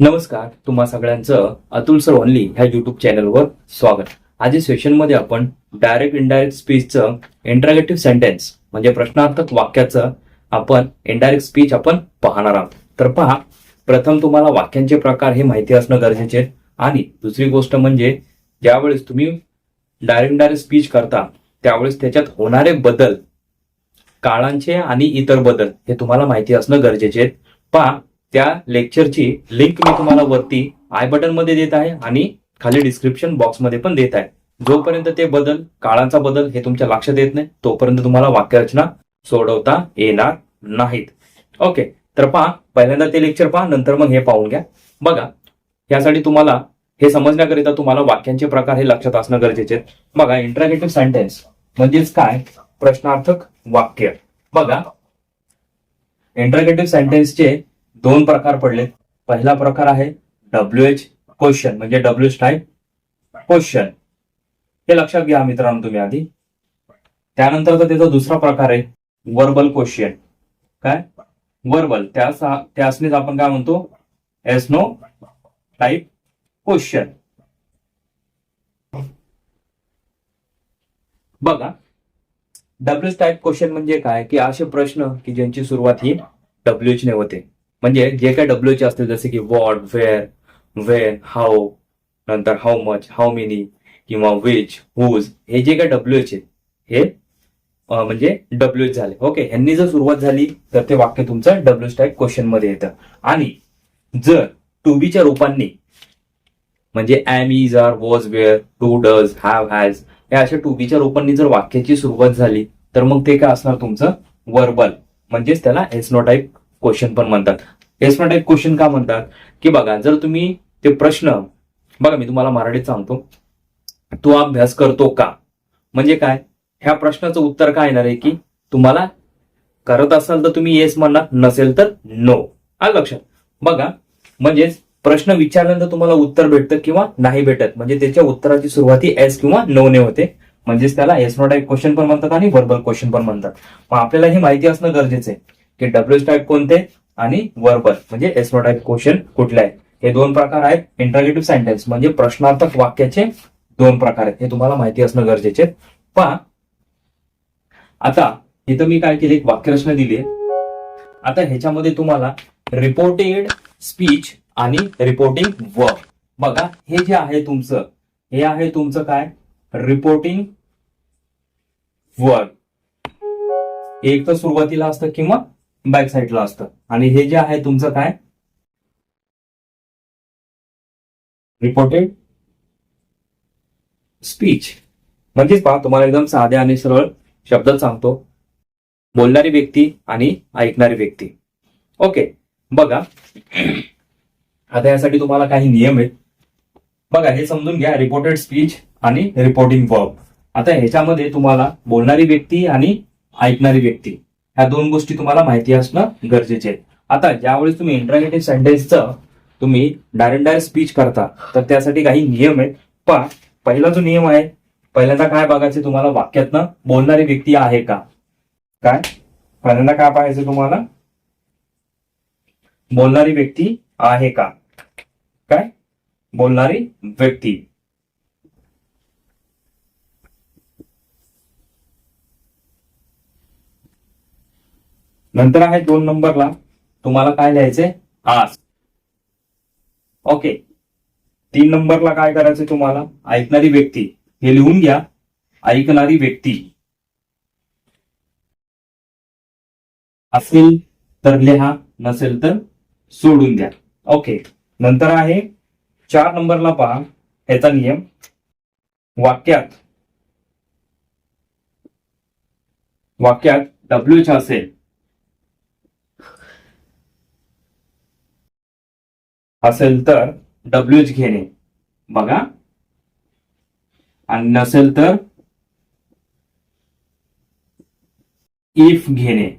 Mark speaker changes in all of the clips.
Speaker 1: नमस्कार तुम्हा सगळ्यांचं अतुल सर ओनली ह्या युट्यूब चॅनलवर स्वागत. आज या सेशनमध्ये आपण डायरेक्ट इनडायरेक्ट स्पीचचं इंटरॅगेटिव्ह सेंटेन्स म्हणजे प्रश्नार्थक वाक्याचं आपण इनडायरेक्ट स्पीच आपण पाहणार आहोत. तर पहा प्रथम तुम्हाला वाक्यांचे प्रकार हे माहिती असणं गरजेचे आणि दुसरी गोष्ट म्हणजे ज्यावेळेस तुम्ही डायरेक्ट इनडायरेक्ट स्पीच करता त्यावेळेस त्याच्यात होणारे बदल काळांचे आणि इतर बदल हे तुम्हाला माहिती असणं गरजेचे आहे पहा त्या लेक्चरची लिंक मी तुम्हाला वरती आय बटनमध्ये देत आहे आणि खाली डिस्क्रिप्शन बॉक्समध्ये पण देत आहे. जोपर्यंत ते बदल काळांचा बदल हे तुमच्या लक्षात येत नाही तोपर्यंत तुम्हाला वाक्यरचना सोडवता येणार नाहीत. ओके तर पहा पहिल्यांदा ते लेक्चर पहा नंतर मग हे पाहून घ्या. बघा यासाठी तुम्हाला हे समजण्याकरिता तुम्हाला वाक्यांचे प्रकार हे लक्षात असणं गरजेचे आहेत बघा इंटरॅगेटिव्ह सेंटेन्स म्हणजेच काय? प्रश्नार्थक वाक्य. बघा इंटरॅगेटिव्ह सेंटेन्सचे दोन प्रकार पडले. पहिला प्रकार आहे डब्ल्यू एच क्वेश्चन म्हणजे डब्ल्यू टाईप क्वेश्चन हे लक्षात घ्या मित्रांनो तुम्ही आधी. त्यानंतरचा त्याचा दुसरा प्रकार आहे वर्बल क्वेश्चन काय? वर्बल त्यास त्यासनेच आपण काय म्हणतो? एस नो टाईप क्वेश्चन बघा. डब्ल्यू टाईप क्वेश्चन म्हणजे काय? की असे प्रश्न की ज्यांची सुरुवात ही डब्ल्यू ने होते. म्हणजे जे काय डब्ल्यूचे असतील जसे की वॉट वेअर वेन हाऊ नंतर हाऊ मच हाऊ मेनी किंवा विच हुज हे जे काय डब्ल्यूचे हे म्हणजे डब्ल्यू झाले. ओके ह्यांनी जर सुरुवात झाली तर ते वाक्य तुमचं डब्ल्यू टाईप क्वेश्चनमध्ये येतं. आणि जर टू बीच्या रूपांनी म्हणजे am is are was were do does have has या अशा टू बीच्या रूपांनी जर वाक्याची सुरुवात झाली तर मग ते काय असणार तुमचं? वर्बल म्हणजेच त्याला एस्नो टाईप क्वेश्चन पण म्हणतात. एसनो टाईप क्वेश्चन का म्हणतात? की बघा जर तुम्ही ते प्रश्न बघा मी तुम्हाला मराठीत सांगतो. तू अभ्यास करतो का? म्हणजे काय? ह्या प्रश्नाचं उत्तर काय येणार आहे की तुम्हाला करत असाल तर तुम्ही येस म्हणणार नसेल तर नो आलं लक्षात? बघा म्हणजेच प्रश्न विचारल्यानंतर तुम्हाला उत्तर भेटतं किंवा नाही भेटत. म्हणजे त्याच्या उत्तराची सुरुवाती एस किंवा नो ने होते. म्हणजेच त्याला एस नो टाईप क्वेश्चन पण म्हणतात आणि वर्बल क्वेश्चन पण म्हणतात. मग आपल्याला ही माहिती असणं गरजेचं आहे. की डब्ल्यू टाईप कोणते आणि वर्बल म्हणजे एस टाईप क्वेश्चन कुठले आहे हे दोन प्रकार आहेत. इंटरगेटिव्ह सेंटेन्स म्हणजे प्रश्नार्थक वाक्याचे दोन प्रकार आहेत. हे तुम्हाला माहिती असणं गरजेचे आहे. पहा. आता इथं मी काय केले? एक वाक्यरचना दिली आता ह्याच्यामध्ये तुम्हाला रिपोर्टेड स्पीच आणि रिपोर्टिंग वर्क बघा हे जे आहे तुमचं हे आहे तुमचं काय? रिपोर्टिंग वर्क एक तर सुरुवातीला असतं किंवा बॅक साईडला असतं. आणि हे जे आहे तुमचं काय? रिपोर्टेड स्पीच म्हणजेच पहा तुम्हाला एकदम साध्या आणि सरळ शब्दात सांगतो. बोलणारी व्यक्ती आणि ऐकणारी व्यक्ती. ओके बघा. आता यासाठी तुम्हाला काही नियम आहेत. बघा हे समजून घ्या रिपोर्टेड स्पीच आणि रिपोर्टिंग वर्ब आता ह्याच्यामध्ये तुम्हाला बोलणारी व्यक्ती आणि ऐकणारी व्यक्ती. ह्या दोन गोष्टी तुम्हाला माहिती असणं गरजेचे आहे आता ज्यावेळेस तुम्ही इंटरॅगेटिव्ह सेंटेन्सचं तुम्ही डायरेक्ट डायरेक्ट स्पीच करता तर त्यासाठी काही नियम आहेत. पण पहिला जो नियम आहे पहिल्यांदा काय बघायचं तुम्हाला वाक्यातनं बोलणारी व्यक्ती आहे का? काय? पहिल्यांदा काय पाहायचं तुम्हाला? बोलणारी व्यक्ती आहे का? काय? बोलणारी व्यक्ती. नंतर आहे दोन नंबरला. तुम्हाला काय लिहायचंय? आज ओके. तीन नंबरला काय करायचं तुम्हाला? ऐकणारी व्यक्ती. हे लिहून घ्या. ऐकणारी व्यक्ती. असेल तर लिहा नसेल तर सोडून द्या. ओके. नंतर आहे चार नंबरला पहा. याचा नियम. वाक्यात. वाक्यात डब्ल्यूच असेल. असेल तर डब्ल्यूच घेणे. बघा. आणि नसेल तर इफ घेणे.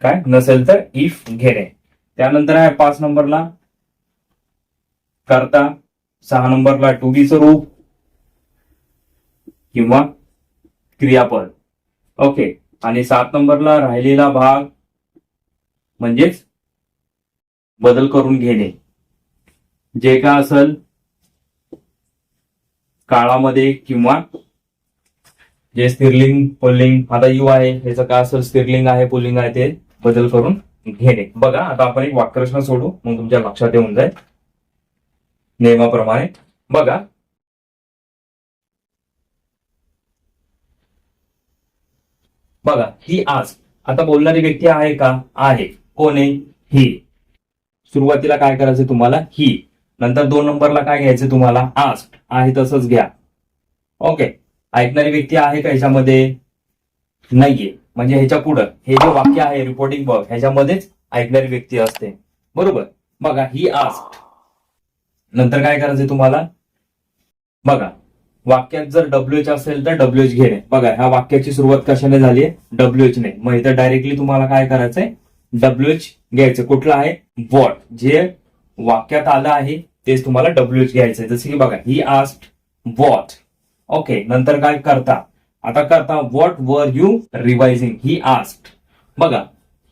Speaker 1: काय? नसेल तर इफ घेणे. त्यानंतर आहे पाच नंबरला. करता. सहा नंबरला टू बीचं रूप. किंवा क्रियापद. ओके. आणि सात नंबरला राहिलेला भाग. म्हणजेच बदल करून घेणे. जे का असेल काळामध्ये किंवा जे स्थिरलिंग पुल्लिंग आता यू आहे ह्याचं काय असेल स्थिरलिंग आहे पुल्लिंग आहे ते बदल करून घेणे. बघा आता आपण एक वाक्यरचना सोडू मग तुमच्या लक्षात येऊन जाईल. नियमाप्रमाणे. बघा. बघा ही आज. आता बोलणारी व्यक्ती आहे का? आहे. कोण आहे? ही. सुरुवातीला काय करायचं तुम्हाला? ही. नंतर दोन नंबरला काय घ्यायचं तुम्हाला? आस्ट आहे तसंच घ्या. ओके. ऐकणारी व्यक्ती आहे का ह्याच्यामध्ये? नाहीये. म्हणजे ह्याच्या पुढं. हे जे वाक्य आहे रिपोर्टिंग बघ ह्याच्यामध्येच ऐकणारी व्यक्ती असते. बरोबर? बघा ही आस्ट नंतर काय करायचं तुम्हाला? बघा. वाक्यात जर डब्ल्यूएच असेल तर डब्ल्यूएच घेणे. बघा ह्या वाक्याची सुरुवात कशाने झाली आहे डब्ल्यूएच ने. मग इथं डायरेक्टली तुम्हाला काय करायचंय? डब्ल्यूएच घ्यायचं कुठलं आहे? वॉट जे वाक्यात आलं आहे तेच तुम्हाला डब्ल्यू एच घ्यायचंय. जसं की बघा ही आस्ट वॉट ओके नंतर काय करता? आता करता what were you रिवायझिंग he asked बघा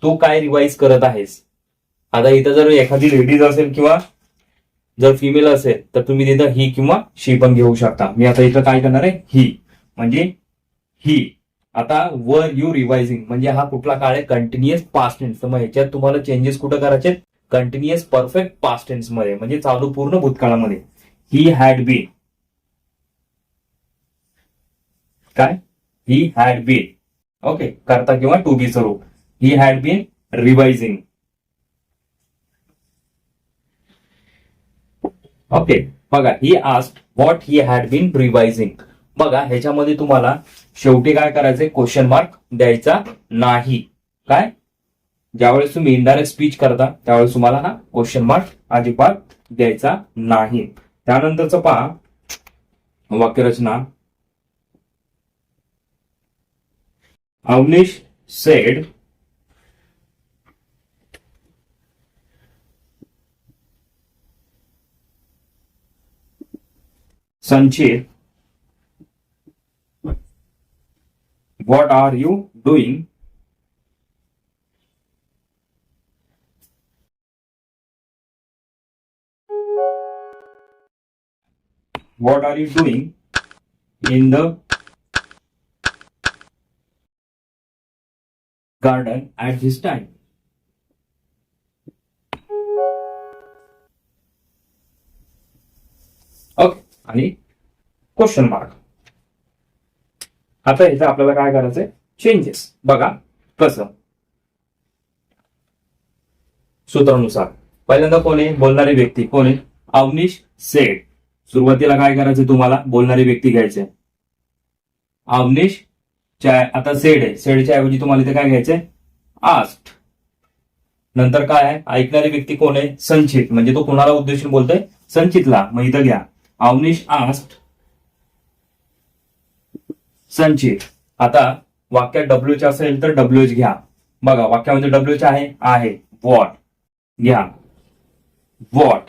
Speaker 1: तू काय रिवाइज करत आहेस? आता इथं जर एखादी लेडीज असेल किंवा जर फिमेल असेल तर तुम्ही तिथं ही किंवा शी पण घेऊ शकता. मी आता इथं काय करणार आहे? ही म्हणजे ही आता वर यू रिवायझिंग म्हणजे हा कुठला काळ आहे? कंटिन्युअस पास्ट टेन्स तर मग ह्याच्यात तुम्हाला चेंजेस कुठं करायचे कंटिन्युअस परफेक्ट पास्ट टेन्समध्ये म्हणजे चालू पूर्ण भूतकाळामध्ये ही हॅड बीन काय? ही हॅड बीन ओके करता किंवा टू बी स्वरूप he had been revising okay बघा he asked what he had been revising बघा ह्याच्यामध्ये तुम्हाला शेवटी काय करायचंय? क्वेश्चन मार्क द्यायचा नाही. काय? ज्यावेळेस तुम्ही इनडायरेक्ट स्पीच करता त्यावेळेस तुम्हाला हा क्वेश्चन मार्क अजिबात द्यायचा नाही. त्यानंतरचं पहा. वाक्यरचना. Avnish said Sanchit. What are you doing? What are you doing in the garden at this time? Okay आणि क्वेश्चन मार्क आता इथं आपल्याला काय करायचंय? चेंजेस बघा कसं? सूत्रानुसार. पहिल्यांदा कोण आहे? बोलणारी व्यक्ती कोण आहे? अवनीश सेठ. सुरुवातीला काय करायचं तुम्हाला? बोलणारी व्यक्ती घ्यायचे. अवनिश च्या आता सेड आहे. सेडच्या ऐवजी तुम्हाला इथे काय घ्यायचंय? आस्ट. नंतर काय आहे? ऐकणारी व्यक्ती कोण आहे? संचित. म्हणजे तो कोणाला उद्देशून बोलतोय? संचितला. मग इथं घ्या. अवनिश आस्ट. संचित. आता वाक्यात डब्ल्यूच असेल तर डब्ल्यूच घ्या. बघा वाक्यामध्ये डब्ल्यूच आहे? आहे. वॉट घ्या. वॉट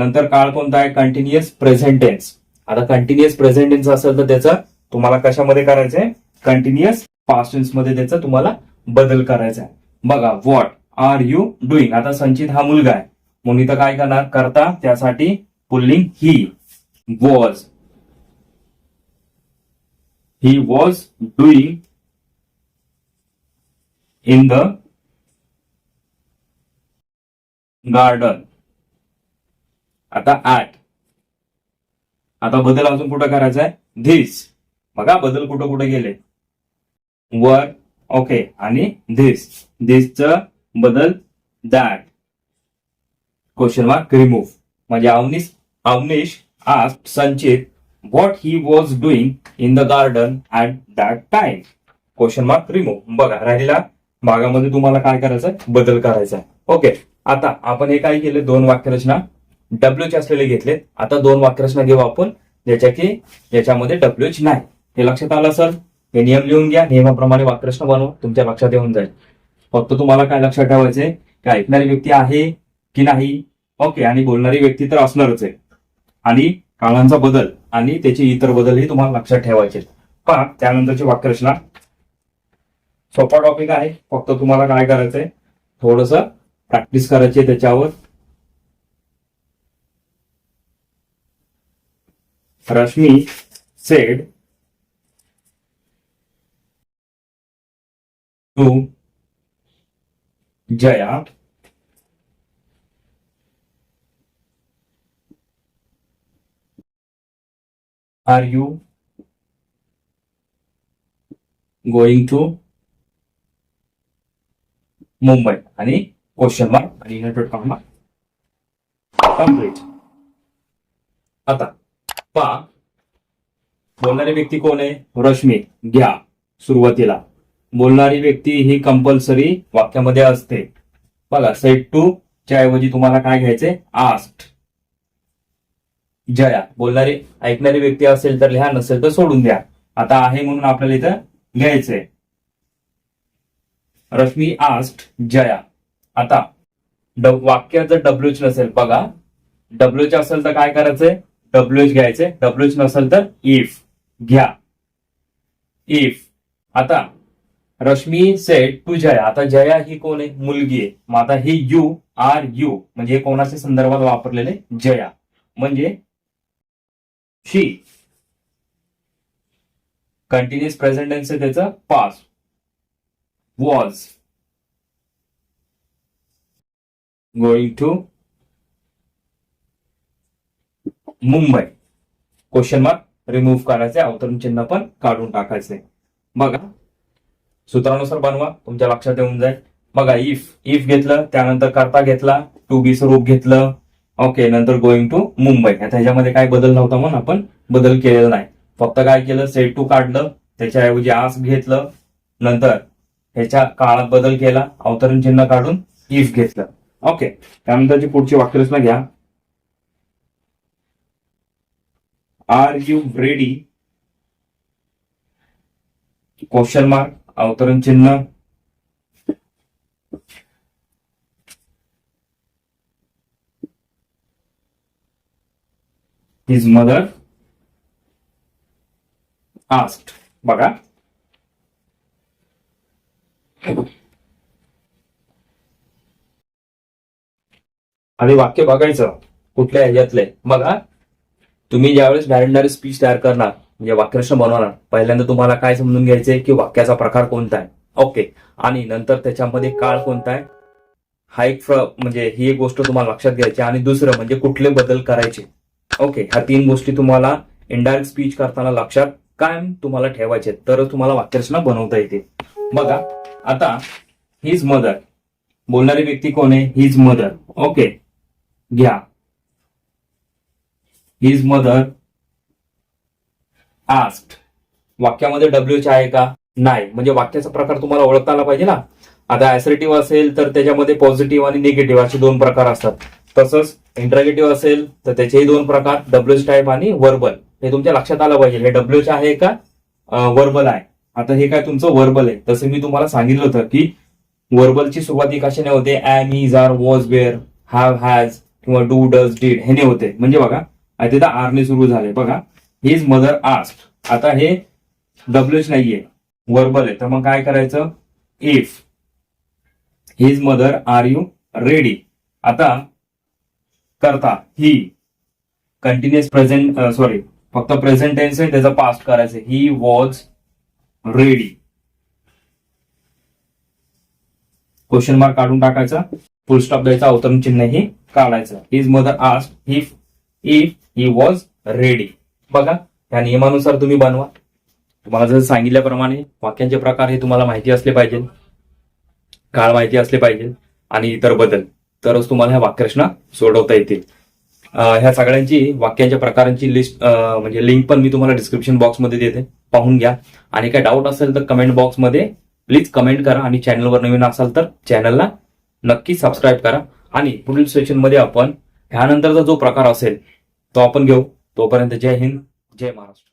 Speaker 1: नंतर काळ कोणता आहे? कंटिन्युअस प्रेझेंट टेन्स आता कंटिन्युअस प्रेझेंट टेन्स असेल तर त्याचं तुम्हाला कशामध्ये करायचंय? कंटिन्युअस पास्ट टेन्समध्ये त्याचा तुम्हाला बदल करायचा आहे बघा वॉट आर यू डुईंग आता संचित हा मुलगा आहे. म्हणून इथं काय करणार? करता त्यासाठी पुल्लिंग he was he was doing in the garden आता आठ आता बदल अजून कुठं करायचा आहे धिस बघा बदल कुठं कुठं गेले. वर ओके आणि धिस धीसच बदल दॅट क्वेश्चन मार्क रिमूव्ह म्हणजे अवनीश अवनीश आज Sanchit what he was doing in the garden at that time question mark remove बघा राहिलेला भागामध्ये तुम्हाला काय करायचं बदल करायचा आहे ओके आता आपण हे काय केले? दोन वाक्यरचना. डब्ल्यूच असलेले घेतलेत. आता दोन वाक्यरचना घेऊ आपण ज्याच्या की ज्याच्यामध्ये डब्ल्यूच नाही. हे लक्षात आलं सर हे नियम लिहून घ्या. नियमाप्रमाणे वाक्यरचना बनवा. तुमच्या लक्षात येऊन जाईल. फक्त तुम्हाला काय लक्षात ठेवायचंय? की ऐकणारी व्यक्ती आहे की नाही? ओके आणि बोलणारी व्यक्ती तर असणारच आहे. आणि काळांचा बदल आणि त्याचे इतर बदलही तुम्हाला लक्षात ठेवायचे पहा त्यानंतरची वाक्यरचना सोपा टॉपिक आहे. फक्त तुम्हाला काय करायचंय? थोडस प्रॅक्टिस करायची आहे त्याच्यावर. Rashmi said to Jaya are you going to Mumbai आणि क्वेश्चन मार्क आणि इनवर्टेड कॉमा कंप्लीट आता पहा बोलणारी व्यक्ती कोण आहे? रश्मी. घ्या सुरुवातीला. बोलणारी व्यक्ती ही कंपल्सरी वाक्यामध्ये असते. बघा सेट टू च्या ऐवजी तुम्हाला काय घ्यायचे आस्ट जया. बोलणारी ऐकणारी व्यक्ती असेल तर लिहा नसेल तर सोडून द्या. आता आहे म्हणून आपल्याला इथं घ्यायचंय. रश्मी आस्ट जया. आता वाक्याचं डब्ल्यूच नसेल. बघा डब्ल्यूच असेल तर काय करायचंय? डब्ल्यूच घ्यायचे. डब्ल्यूच नसेल तर इफ घ्या. इफ आता रश्मी सेट टू जया. आता जया ही कोण आहे? मुलगी आहे. मग आता हे यू आर यू म्हणजे कोणाच्या संदर्भात वापरलेले? जया. म्हणजे शी कंटिन्युअस प्रेझेंट आहे त्याचं. Pass was going to Mumbai. Question mark remove करायचे अवतरण चिन्ह पण काढून टाकायचे बघा. सूत्रानुसार बनवा. तुमच्या लक्षात येऊन जाईल. बघा इफ इफ घेतलं त्यानंतर करता घेतला. टू बी स्वरूप घेतलं. ओके नंतर गोइंग टू मुंबई. आता ह्याच्यामध्ये काय बदल नव्हता म्हणून आपण बदल केलेला नाही. फक्त काय केलं? सेट टू काढलं. त्याच्याऐवजी आस घेतलं. नंतर ह्याच्या काळात बदल केला. अवतरण चिन्ह काढून इफ घेतलं. ओके त्यानंतरची पुढची वाक्यरचना घ्या. Are you ready? Question mark अवतरण चिन्ह. हिज मदर आस्ट बघा. आणि वाक्य बघायचं कुठल्या ह्याच्यातले? बघा. तुम्ही ज्यावेळेस डायरेक्ट स्पीच तयार करणार म्हणजे वाक्यरचना बनवणार पहिल्यांदा तुम्हाला काय समजून घ्यायचंय की वाक्याचा प्रकार कोणता आहे? ओके आणि नंतर त्याच्यामध्ये काळ कोणता आहे? हा एक म्हणजे ही एक गोष्ट तुम्हाला लक्षात घ्यायची आणि दुसरं म्हणजे कुठले बदल करायचे? ओके ह्या तीन गोष्टी तुम्हाला इनडायरेक्ट स्पीच करताना लक्षात कायम तुम्हाला ठेवायचे तरच तुम्हाला वाक्यरचना बनवता येते. बघा आता हिज मदर. बोलणारी व्यक्ती कोण आहे? His mother. ओके घ्या. हिज मदर आस्ट वाक्यामध्ये डब्ल्यूच आहे का? नाही. म्हणजे वाक्याचा प्रकार तुम्हाला ओळखता आला पाहिजे ना? आता ऍसरेटिव्ह असेल तर त्याच्यामध्ये पॉझिटिव्ह आणि निगेटिव्ह असे दोन प्रकार असतात. तसंच इंटरगेटिव्ह असेल तर त्याचेही दोन प्रकार डब्ल्यूच टाईप आणि वर्बल हे तुमच्या लक्षात आलं पाहिजे. हे डब्ल्यूच आहे का? वर्बल आहे. आता हे काय तुमचं वर्बल आहे? तसं मी तुम्हाला सांगितलं होतं की वर्बलची सुरुवात कशाने होते? Am is are was were have has किंवा डू डज डीड हे होते. म्हणजे बघा आणि तिथं आरने सुरू झाले. बघा हिज मदर आस्ट आता हे डब्ल्यूच नाहीये वर्बल आहे. तर मग काय करायचं? If his mother are you ready आता करता. ही कंटिन्युअस प्रेझेंट सॉरी फक्त प्रेझेंट टेन्स आहे त्याचा पास्ट करायचं he was ready question mark काढून टाकायचा. फुल स्टॉप द्यायचा. अवतरण चिन्हही काढायचं. His mother asked he if he was ready बघा त्या नियमानुसार तुम्ही बनवा. तुम्हाला जसं सांगितल्याप्रमाणे वाक्यांचे प्रकार हे तुम्हाला माहिती असले पाहिजे काळ माहिती असले पाहिजे आणि इतर बदल. तरच तुम्हाला ह्या वाक्यरचना सोडवता येतील. ह्या सगळ्यांची वाक्यांच्या प्रकारांची लिस्ट म्हणजे लिंक पण मी तुम्हाला डिस्क्रिप्शन बॉक्समध्ये देते. पाहून घ्या. आणि काय डाऊट असेल तर कमेंट बॉक्समध्ये प्लीज कमेंट करा आणि चॅनलवर नवीन असाल तर चॅनलला नक्की सबस्क्राईब करा. आणि पुढील सेशनमध्ये आपण ह्यानंतरचा जो प्रकार असेल तो आपण घेऊ. तोपर्यंत जय हिंद जय महाराष्ट्र.